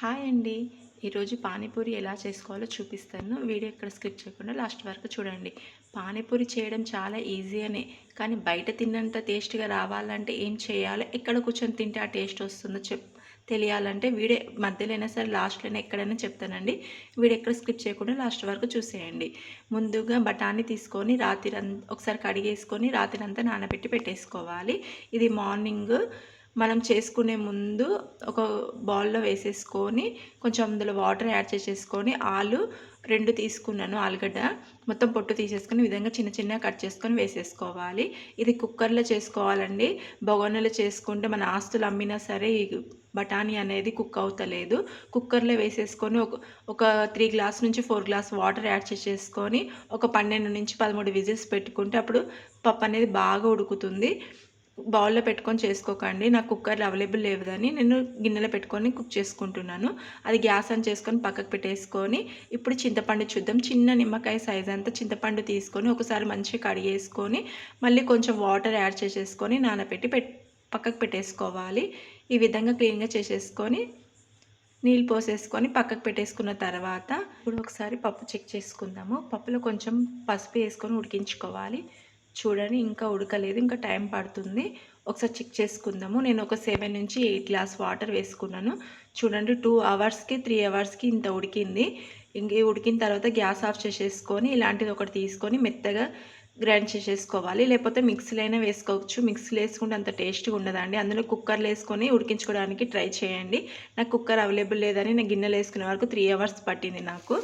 Hi అండి. ఈరోజు పానీపూరి ఎలా చేసుకోవాలో చూపిస్తాను. వీడియో ఎక్కడ స్కిప్ చేయకుండా లాస్ట్ వరకు చూడండి. పానీపూరి చేయడం చాలా ఈజీ అనే కానీ బయట తిన్నంత టేస్ట్గా రావాలంటే ఏం చేయాలో? ఎక్కడ కూర్చొని తింటే ఆ టేస్ట్ వస్తుందో చెప్ తెలియాలంటే వీడియో మధ్యలో అయినా సరే లాస్ట్లోనే ఎక్కడైనా చెప్తానండి. వీడియో ఎక్కడ స్కిప్ చేయకుండా లాస్ట్ వరకు చూసేయండి. ముందుగా బఠానీ తీసుకొని రాత్రి ఒకసారి కడిగేసుకొని రాత్రి అంతా నానబెట్టి పెట్టేసుకోవాలి. ఇది మార్నింగ్ మనం చేసుకునే ముందు ఒక బౌల్లో వేసేసుకొని కొంచెం అందులో వాటర్ యాడ్ చేసేసుకొని ఆలు రెండు తీసుకున్నాను ఆలుగడ్డ. మొత్తం పొట్టు తీసేసుకొని విధంగా చిన్న చిన్న కట్ చేసుకొని వేసేసుకోవాలి. ఇది కుక్కర్లో చేసుకోవాలండి. బొగోనలో చేసుకుంటే మన ఆస్తులు అమ్మినా సరే ఈ బఠానీ అనేది కుక్ అవుతలేదు. కుక్కర్లో వేసేసుకొని ఒక ఒక త్రీ గ్లాస్ నుంచి ఫోర్ గ్లాస్ వాటర్ యాడ్ చేసేసుకొని ఒక పన్నెండు నుంచి పదమూడు విజిల్స్ పెట్టుకుంటే అప్పుడు పప్పు అనేది బాగా ఉడుకుతుంది. బౌల్లో పెట్టుకొని చేసుకోకండి. నాకు కుక్కర్లు అవైలబుల్ లేవు లేదని నేను గిన్నెలో పెట్టుకొని కుక్ చేసుకుంటున్నాను. అది గ్యాస్ ఆన్ చేసుకొని పక్కకు పెట్టేసుకొని ఇప్పుడు చింతపండు చూద్దాం. చిన్న నిమ్మకాయ సైజ్ అంతా చింతపండు తీసుకొని ఒకసారి మంచిగా కడిగేసుకొని మళ్ళీ కొంచెం వాటర్ యాడ్ చేసేసుకొని నానబెట్టి పెట్ పక్కకు పెట్టేసుకోవాలి. ఈ విధంగా క్లీన్గా చేసేసుకొని నీళ్ళు పోసేసుకొని పక్కకు పెట్టేసుకున్న తర్వాత ఇప్పుడు ఒకసారి పప్పు చెక్ చేసుకుందాము. పప్పులో కొంచెం పసుపు వేసుకొని ఉడికించుకోవాలి. చూడండి ఇంకా ఉడకలేదు ఇంకా టైం పడుతుంది. ఒకసారి చెక్ చేసుకుందాము. నేను ఒక సెవెన్ నుంచి ఎయిట్ గ్లాస్ వాటర్ వేసుకున్నాను. చూడండి టూ అవర్స్కి త్రీ అవర్స్కి ఇంత ఉడికింది. ఇంక ఉడికిన తర్వాత గ్యాస్ ఆఫ్ చేసేసుకొని ఇలాంటిది ఒకటి తీసుకొని మెత్తగా గ్రైండ్ చేసేసుకోవాలి. లేకపోతే మిక్సీలో అయినా వేసుకోవచ్చు. మిక్సీలో వేసుకుంటే అంత టేస్ట్గా ఉండదండి. అందులో కుక్కర్లో వేసుకొని ఉడికించుకోవడానికి ట్రై చేయండి. నాకు కుక్కర్ అవైలబుల్ లేదని నేను గిన్నెలు వేసుకునే వరకు త్రీ అవర్స్ పట్టింది నాకు.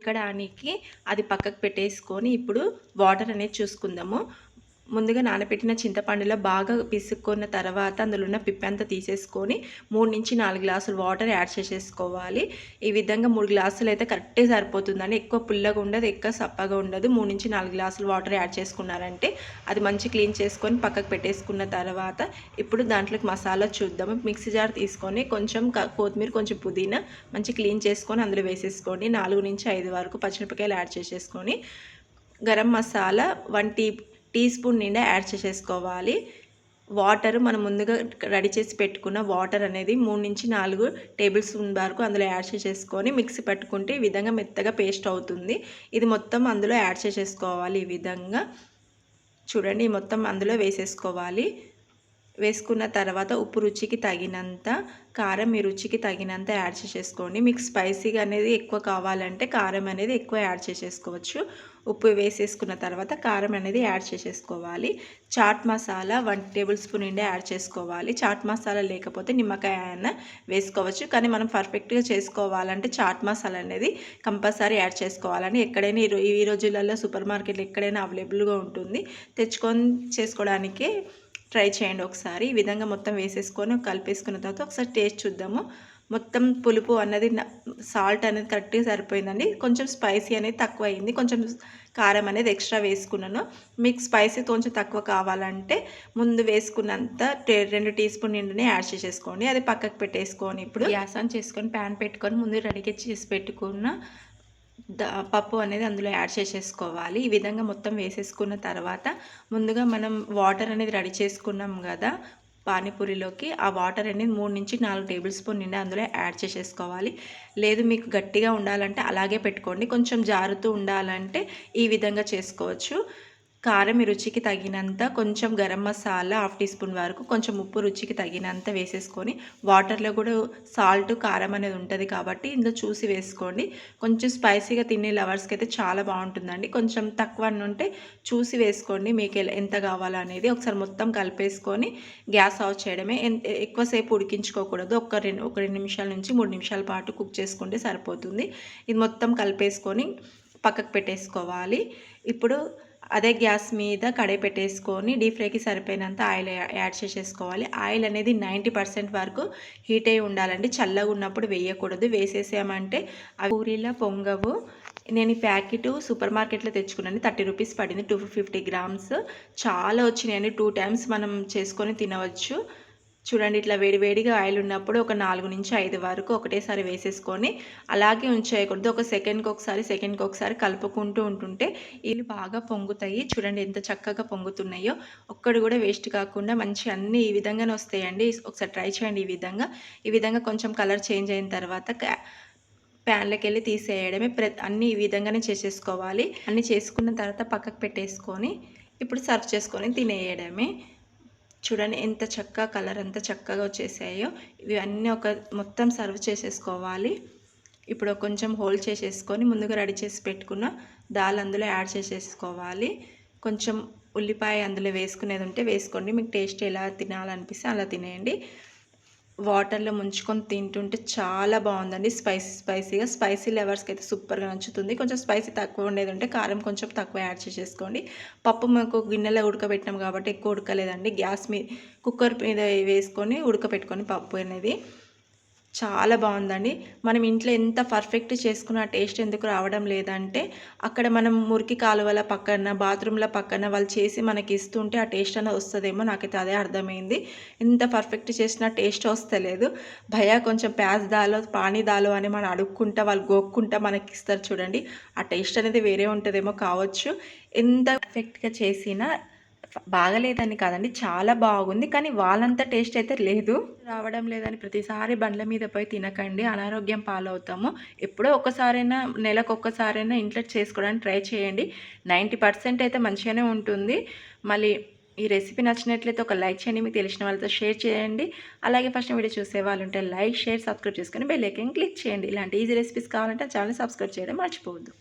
ఉడకడానికి అది పక్కకు పెట్టేసుకొని ఇప్పుడు వాటర్ అనేది చూసుకుందాము. ముందుగా నానబెట్టిన చింతపండులో బాగా పిసుక్కున్న తర్వాత అందులో ఉన్న పిప్పంతా తీసేసుకొని మూడు నుంచి నాలుగు గ్లాసులు వాటర్ యాడ్ చేసేసుకోవాలి. ఈ విధంగా మూడు గ్లాసులు అయితే కరెక్టే సరిపోతుందండి. ఎక్కువ పుల్లగా ఉండదు ఎక్కువ సప్పగా ఉండదు. మూడు నుంచి నాలుగు గ్లాసులు వాటర్ యాడ్ చేసుకున్నారంటే అది మంచి క్లీన్ చేసుకొని పక్కకు పెట్టేసుకున్న తర్వాత ఇప్పుడు దాంట్లోకి మసాలా చూద్దాము. మిక్సీ జార్ తీసుకొని కొంచెం కొత్తిమీర కొంచెం పుదీనా మంచి క్లీన్ చేసుకొని అందులో వేసేసుకోండి. నాలుగు నుంచి ఐదు వరకు పచ్చిమిరపకాయలు యాడ్ చేసేసుకొని garam masala one tea teaspoon నిండా యాడ్ చేసేసుకోవాలి. వాటర్ మనం ముందుగా రెడీ చేసి పెట్టుకున్న వాటర్ అనేది మూడు నుంచి నాలుగు టేబుల్ స్పూన్ వరకు అందులో యాడ్ చేసేసుకొని మిక్సీ పట్టుకుంటే ఈ విధంగా మెత్తగా పేస్ట్ అవుతుంది. ఇది మొత్తం అందులో యాడ్ చేసేసుకోవాలి ఈ విధంగా. చూడండి మొత్తం అందులో వేసేసుకోవాలి. వేసుకున్న తర్వాత ఉప్పు రుచికి తగినంత కారం మీ రుచికి తగినంత యాడ్ చేసేసుకోండి. మీకు స్పైసీగా అనేది ఎక్కువ కావాలంటే కారం అనేది ఎక్కువ యాడ్ చేసేసుకోవచ్చు. ఉప్పు వేసేసుకున్న తర్వాత కారం అనేది యాడ్ చేసేసుకోవాలి. Chaat masala one tablespoon నిండా యాడ్ చేసుకోవాలి. చాట్ మసాలా లేకపోతే నిమ్మకాయ అయినా వేసుకోవచ్చు. కానీ మనం పర్ఫెక్ట్గా చేసుకోవాలంటే చాట్ మసాలా అనేది కంపల్సరీ యాడ్ చేసుకోవాలని ఎక్కడైనా ఈ రోజులలో సూపర్ మార్కెట్లో ఎక్కడైనా అవైలబుల్గా ఉంటుంది. తెచ్చుకొని చేసుకోవడానికి ట్రై చేయండి ఒకసారి. ఈ విధంగా మొత్తం వేసేసుకొని కలిపేసుకున్న తర్వాత ఒకసారి టేస్ట్ చూద్దాము. మొత్తం పులుపు అన్నది సాల్ట్ అనేది కరెక్ట్గా సరిపోయిందండి. కొంచెం స్పైసీ అనేది తక్కువ అయింది కొంచెం కారం అనేది ఎక్స్ట్రా వేసుకున్నాను. మీకు స్పైసీ కొంచెం తక్కువ కావాలంటే ముందు వేసుకున్నంత రెండు టీ స్పూన్ నిండునే యాడ్ చేసేసుకోండి. అది పక్కకు పెట్టేసుకొని ఇప్పుడు గ్యాస్ ఆన్ చేసుకొని ప్యాన్ పెట్టుకొని ముందు రెడీగా చేసి పెట్టుకున్న పప్పు అనేది అందులో యాడ్ చేసేసుకోవాలి. ఈ విధంగా మొత్తం వేసేసుకున్న తర్వాత ముందుగా మనం వాటర్ అనేది రెడీ చేసుకున్నాం కదా పానీపూరిలోకి. ఆ వాటర్ అనేది మూడు నుంచి నాలుగు టేబుల్ స్పూన్ నిండా అందులో యాడ్ చేసేసుకోవాలి. లేదు మీకు గట్టిగా ఉండాలంటే అలాగే పెట్టుకోండి. కొంచెం జారుతూ ఉండాలంటే ఈ విధంగా చేసుకోవచ్చు. కారం రుచికి తగినంత కొంచెం garam masala half teaspoon వరకు కొంచెం ఉప్పు రుచికి తగినంత వేసేసుకొని వాటర్లో కూడా సాల్ట్ కారం అనేది ఉంటుంది కాబట్టి ఇందులో చూసి వేసుకోండి. కొంచెం స్పైసీగా తినే లవర్స్కి అయితే చాలా బాగుంటుందండి. కొంచెం తక్కువ ఉంటే చూసి వేసుకోండి. మీకు ఎంత కావాలనేది ఒకసారి మొత్తం కలిపేసుకొని గ్యాస్ ఆఫ్ చేయడమే. ఎక్కువసేపు ఉడికించుకోకూడదు. ఒక రెండు ఒక రెండు నిమిషాల నుంచి మూడు నిమిషాల పాటు కుక్ చేసుకుంటే సరిపోతుంది. ఇది మొత్తం కలిపేసుకొని పక్కకు పెట్టేసుకోవాలి. ఇప్పుడు అదే గ్యాస్ మీద కడే పెట్టేసుకొని డీప్ ఫ్రైకి సరిపోయినంత ఆయిల్ యాడ్ చేసేసుకోవాలి. ఆయిల్ అనేది నైంటీ పర్సెంట్ వరకు హీట్ అయి ఉండాలండి. చల్లగా ఉన్నప్పుడు వేయకూడదు. వేసేసామంటే అవి పూరీలా పొంగవు. నేను ఈ ప్యాకెట్ సూపర్ మార్కెట్లో తెచ్చుకున్నాను. థర్టీ రూపీస్ పడింది. Two fifty grams. చాలా వచ్చినాయండి. టూ టైమ్స్ మనం చేసుకొని తినవచ్చు. చూడండి ఇట్లా వేడివేడిగా ఆయిల్ ఉన్నప్పుడు ఒక నాలుగు నుంచి ఐదు వరకు ఒకటేసారి వేసేసుకొని అలాగే ఉంచేయకూడదు. ఒక సెకండ్కి ఒకసారి సెకండ్కి ఒకసారి కలుపుకుంటూ ఉంటుంటే ఇవి బాగా పొంగుతాయి. చూడండి ఎంత చక్కగా పొంగుతున్నాయో. ఒక్కడు కూడా వేస్ట్ కాకుండా మంచి అన్నీ ఈ విధంగానే వస్తాయండి. ఒకసారి ట్రై చేయండి ఈ విధంగా. ఈ విధంగా కొంచెం కలర్ చేంజ్ అయిన తర్వాత ప్యాన్లోకి వెళ్ళి తీసేయడమే ప్ర అన్నీ ఈ విధంగానే చేసేసుకోవాలి. అన్నీ చేసుకున్న తర్వాత పక్కకు పెట్టేసుకొని ఇప్పుడు సర్వ్ చేసుకొని తినేయడమే. చూడండి ఎంత చక్కగా కలర్ ఎంత చక్కగా వచ్చేసాయో. ఇవి అన్నీ ఒక మొత్తం సర్వ్ చేసేసుకోవాలి. ఇప్పుడు కొంచెం హోల్డ్ చేసేసుకొని ముందుగా రెడీ చేసి పెట్టుకున్న దాల్ అందులో యాడ్ చేసేసుకోవాలి. కొంచెం ఉల్లిపాయ అందులో వేసుకునేది ఉంటే వేసుకోండి. మీకు టేస్ట్ ఎలా తినాలనిపిస్తే అలా తినేయండి. వాటర్లో ముంచుకొని తింటుంటే చాలా బాగుందండి. స్పైసీ స్పైసీగా స్పైసీ లెవర్స్కి అయితే సూపర్గా నచ్చుతుంది. కొంచెం స్పైసీ తక్కువ ఉండేది ఉంటే కారం కొంచెం తక్కువ యాడ్ చేసేసుకోండి. పప్పు మాకు గిన్నెలో ఉడకబెట్టినాం కాబట్టి ఎక్కువ ఉడకలేదండి. గ్యాస్ మీద కుక్కర్ మీద వేసుకొని ఉడకబెట్టుకొని పప్పు అనేది. చాలా బాగుందండి. మనం ఇంట్లో ఎంత పర్ఫెక్ట్ చేసుకున్న టేస్ట్ ఎందుకు రావడం లేదంటే అక్కడ మనం మురికి కాలువల పక్కన బాత్రూమ్ల పక్కన వాళ్ళు చేసి మనకి ఇస్తుంటే ఆ టేస్ట్ అనేది వస్తుందేమో నాకైతే అదే అర్థమైంది. ఎంత పర్ఫెక్ట్ చేసినా టేస్ట్ వస్తలేదు. భయ కొంచెం ప్యాజ్ దాలో పానీ దాలో అని మనం అడుక్కుంటా వాళ్ళు గోక్కుంటా మనకి ఇస్తారు చూడండి. ఆ టేస్ట్ అనేది వేరే ఉంటుందేమో కావచ్చు. ఎంత పర్ఫెక్ట్గా చేసినా బాగలేదని కాదండి. చాలా బాగుంది. కానీ వాళ్ళంత టేస్ట్ అయితే లేదు. రావడం లేదని ప్రతిసారి బండ్ల మీద పోయి తినకండి. అనారోగ్యం పాలవుతాము. ఎప్పుడో ఒక్కసారైనా నెలకు ఒక్కసారైనా ఇంట్లో చేసుకోవడానికి ట్రై చేయండి. నైంటీ పర్సెంట్ అయితే మంచిగానే ఉంటుంది. మళ్ళీ ఈ రెసిపీ నచ్చినట్లయితే ఒక లైక్ చేయండి. మీకు తెలిసిన వాళ్ళతో షేర్ చేయండి. అలాగే ఫస్ట్ వీడియో చూసే వాళ్ళు ఉంటే లైక్ షేర్ సబ్స్క్రైబ్ చేసుకొని బెల్ ఐకన్ క్లిక్ చేయండి. ఇలాంటి ఈజీ రెసిపీస్ కావాలంటే ఛానల్ సబ్స్క్రైబ్ చేయడం మర్చిపోవద్దు.